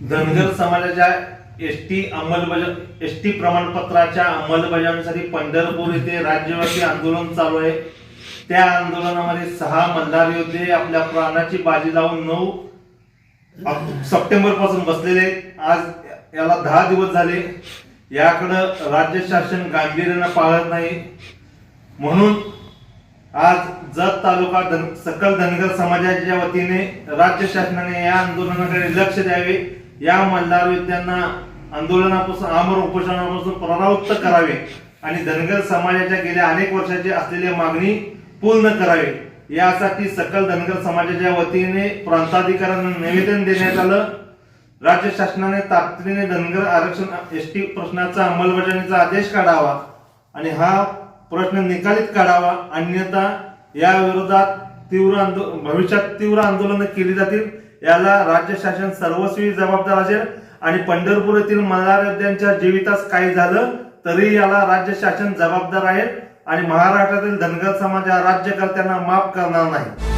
धनगर समाजाच्या एसटी अंमलबजाव S T प्रमाणपत्राच्या अंमलबजावणीसाठी पंढरपूर येथे राज्यव्यापी आंदोलन चालू आहे. त्या आंदोलनामध्ये सहा मल्हार योद्धे आपल्या प्राणाची बाजी लावून नऊ सप्टेंबरपासून बसलेले आज याला दहा दिवस झाले. याकडं राज्य शासन गांभीर्यानं पाळत नाही. म्हणून आज जत तालुका धन सकल धनगर समाजाच्या वतीने राज्य शासनाने या आंदोलनाकडे लक्ष द्यावे. या मल्हार विद्यांना आंदोलनापासून आमर उपोषणापासून पुनरावृत्त करावे आणि धनगर समाजाच्या गेल्या अनेक वर्षाची असलेली मागणी पूर्ण करावी. यासाठी सकल धनगर समाजाच्या वतीने प्रांताधिकाऱ्यांना निवेदन देण्यात आलं. राज्य शासनाने तातडीने धनगर आरक्षण एस टी प्रश्नाचा अंमलबजावणीचा आदेश काढावा आणि हा प्रश्न निकालीत काढावा. अन्यथा या विरोधात तीव्र आंदो भविष्यात तीव्र आंदोलन केली जातील. याला राज्य शासन सर्वस्वी जबाबदार असेल आणि पंढरपूर येथील मल्हार योद्ध्यांच्या जीवितास काही झालं तरी याला राज्य शासन जबाबदार आहे आणि महाराष्ट्रातील धनगर समाज या राज्यकर्त्यांना माफ करणार नाही.